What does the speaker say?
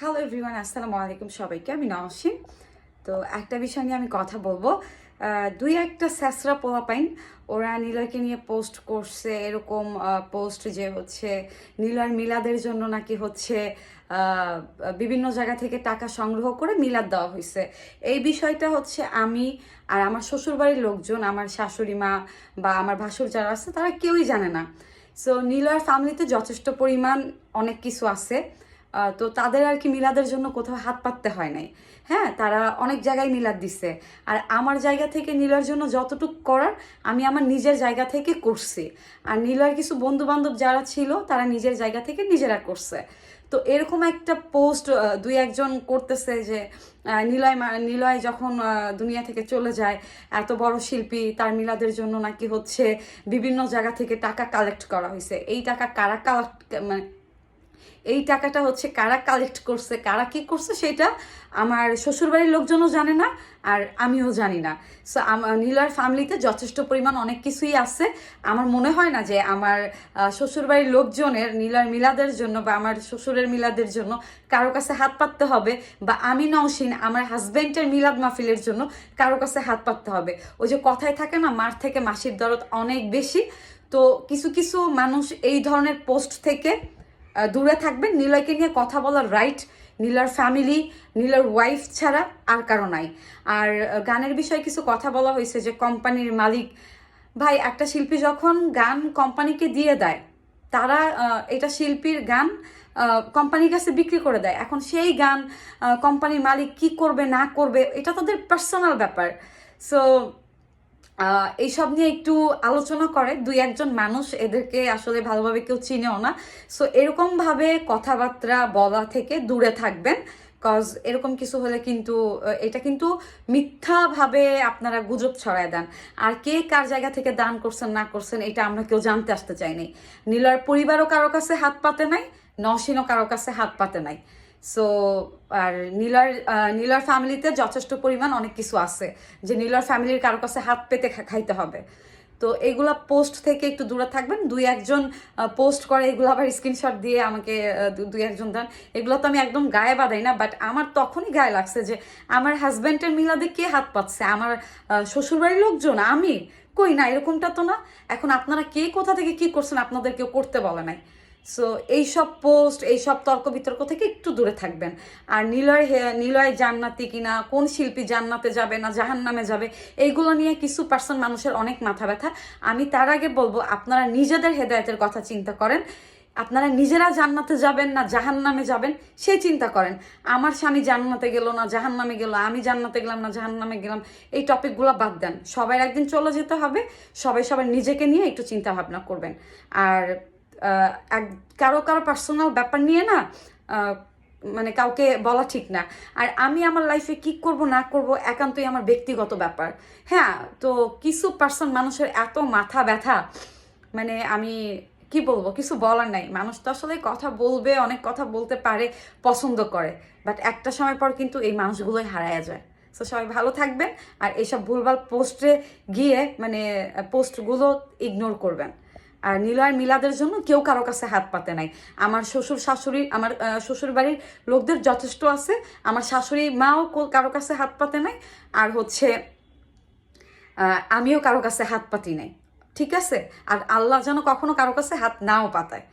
Hello everyone আসসালামু আলাইকুম সবাইকে, আমি নওশিন। তো একটা বিষয় নিয়ে আমি কথা বলব। দুই একটা স্যাসরা পোলাপাইন, ওরা নীলয়কে নিয়ে পোস্ট করছে, এরকম পোস্ট যে হচ্ছে নীলয় মিলাদের জন্য নাকি হচ্ছে বিভিন্ন জায়গা থেকে টাকা সংগ্রহ করে মিলাদ দেওয়া হয়েছে এই বিষয়টা হচ্ছে আমি আর আমার শ্বশুরবাড়ির লোকজন, আমার শাশুড়ি মা বা আমার ভাসুর যারা আছে, তারা কেউই জানে না। সো নীলয়ের ফ্যামিলিতে যথেষ্ট পরিমাণ অনেক কিছু আছে। তো তাদের আর কি মিলাদের জন্য কোথাও হাত পাততে হয় নাই। হ্যাঁ তারা অনেক জায়গায় মিলাদ দিছে। আর আমার জায়গা থেকে নীলার জন্য যতটুকু করার, আমি আমার নিজের জায়গা থেকে করছি। আর নীলার কিছু বন্ধু বান্ধব যারা ছিল, তারা নিজের জায়গা থেকে নিজেরা করছে। তো এরকম একটা পোস্ট দুই একজন করতেছে যে নিলয় নিলয় যখন দুনিয়া থেকে চলে যায়, এত বড় শিল্পী, তার মিলাদের জন্য নাকি হচ্ছে বিভিন্ন জায়গা থেকে টাকা কালেক্ট করা হয়েছে। এই টাকা কারা কালেক্ট মানে এই টাকাটা হচ্ছে কারা কালেক্ট করছে, কারা কি করছে সেটা আমার শ্বশুরবাড়ির লোকজনও জানে না আর আমিও জানি না। সো আমার নীলার ফ্যামিলিতে যথেষ্ট পরিমাণ অনেক কিছুই আছে। আমার মনে হয় না যে আমার শ্বশুরবাড়ির লোকজনের নীলার মিলাদের জন্য বা আমার শ্বশুরের মিলাদের জন্য কারও কাছে হাত পাততে হবে বা আমি নওশিন আমার হাজব্যান্ডের মিলাদ মাহফিলের জন্য কারও কাছে হাত পাততে হবে। ওই যে কথায় থাকে না, মার থেকে মাসির দরদ অনেক বেশি। তো কিছু কিছু মানুষ এই ধরনের পোস্ট থেকে দূরে থাকবেন। নীলয়কে নিয়ে কথা বলার রাইট নীলার ফ্যামিলি নীলার ওয়াইফ ছাড়া আর কারও নাই। আর গানের বিষয়ে কিছু কথা বলা হয়েছে যে কোম্পানির মালিক, ভাই, একটা শিল্পী যখন গান কোম্পানিকে দিয়ে দেয়, তারা এটা শিল্পীর গান কোম্পানির কাছে বিক্রি করে দেয়। এখন সেই গান কোম্পানির মালিক কি করবে, না করবে, এটা তাদের পার্সোনাল ব্যাপার। সো এইসব নিয়ে একটু আলোচনা করে। দুই একজন মানুষ এদেরকে আসলে ভালোভাবে কেউ চিনেও না। সো এরকমভাবে কথাবার্তা বলা থেকে দূরে থাকবেন। কজ এরকম কিছু হলে কিন্তু এটা কিন্তু মিথ্যাভাবে আপনারা গুজব ছড়ায় দেন। আর কে কার জায়গা থেকে দান করছেন, না করছেন, এটা আমরা কেউ জানতে আসতে চাইনি। নীলার পরিবারও কারও কাছে হাত পাতে নাই নসীনও কারও কাছে হাত পাতে নাই। সো আর নীলার নীলার ফ্যামিলিতে যথেষ্ট পরিমাণ অনেক কিছু আছে যে নীলার ফ্যামিলির কারও কাছে হাত পেতে খাইতে হবে। তো এগুলা পোস্ট থেকে একটু দূরে থাকবেন। দুই একজন পোস্ট করে এগুলো আবার স্ক্রিনশট দিয়ে আমাকে দুই একজন দেন। এগুলো তো আমি একদম গায়ে বাঁধাই না বাট আমার তখনই গায়ে লাগছে যে আমার হাজব্যান্ডের মিলাদে কে হাত পাচ্ছে আমার শ্বশুরবাড়ির লোকজন? আমি? কই না, এরকমটা তো না। এখন আপনারা কে কোথা থেকে কি করছেন আপনাদের কেউ করতে বলে নাই। সো এইসব পোস্ট এইসব তর্ক বিতর্ক থেকে একটু দূরে থাকবেন। আর নিলয় নিলয় জান্নাতি কিনা, কোন শিল্পী জান্নাতে যাবে না জাহান নামে যাবে, এইগুলো নিয়ে কিছু পার্সন মানুষের অনেক মাথা ব্যথা। আমি তার আগে বলব, আপনারা নিজেদের হেদায়তের কথা চিন্তা করেন। আপনারা নিজেরা জান্নাতে যাবেন না জাহান নামে যাবেন, সে চিন্তা করেন। আমার স্বামী জান্নাতে গেল না জাহান নামে গেল, আমি জান্নাতে গেলাম না জাহান নামে গেলাম, এই টপিকগুলো বাদ দেন। সবাই একদিন চলে যেতে হবে, সবাই সবার নিজেকে নিয়ে একটু চিন্তা ভাবনা করবেন। আর এক কারও কারও পার্সোনাল ব্যাপার নিয়ে না মানে কাউকে বলা ঠিক না। আর আমি আমার লাইফে কি করব, না করব, একান্তই আমার ব্যক্তিগত ব্যাপার। হ্যাঁ তো কিছু পার্সন মানুষের এত মাথা ব্যথা মানে আমি কি বলব, কিছু বলার নাই। মানুষ তো আসলে কথা বলবে, অনেক কথা বলতে পারে, পছন্দ করে। বাট একটা সময় পর কিন্তু এই মানুষগুলোই হারায় যায়। তো সবাই ভালো থাকবেন, আর এইসব ভুলভাল পোস্টে গিয়ে মানে পোস্টগুলো ইগনোর করবেন। আর নীলয় মিলাদের জন্য কেউ কারও কাছে হাত পাতে নাই। আমার শ্বশুর, শাশুড়ি, আমার শ্বশুর বাড়ির লোকদের যথেষ্ট আছে। আমার শাশুড়ি মাও কারও কাছে হাত পাতে নাই। আর হচ্ছে আমিও কারও কাছে হাত পাতি নাই। ঠিক আছে? আর আল্লাহ যেন কখনো কারও কাছে হাত নাও পাতায়।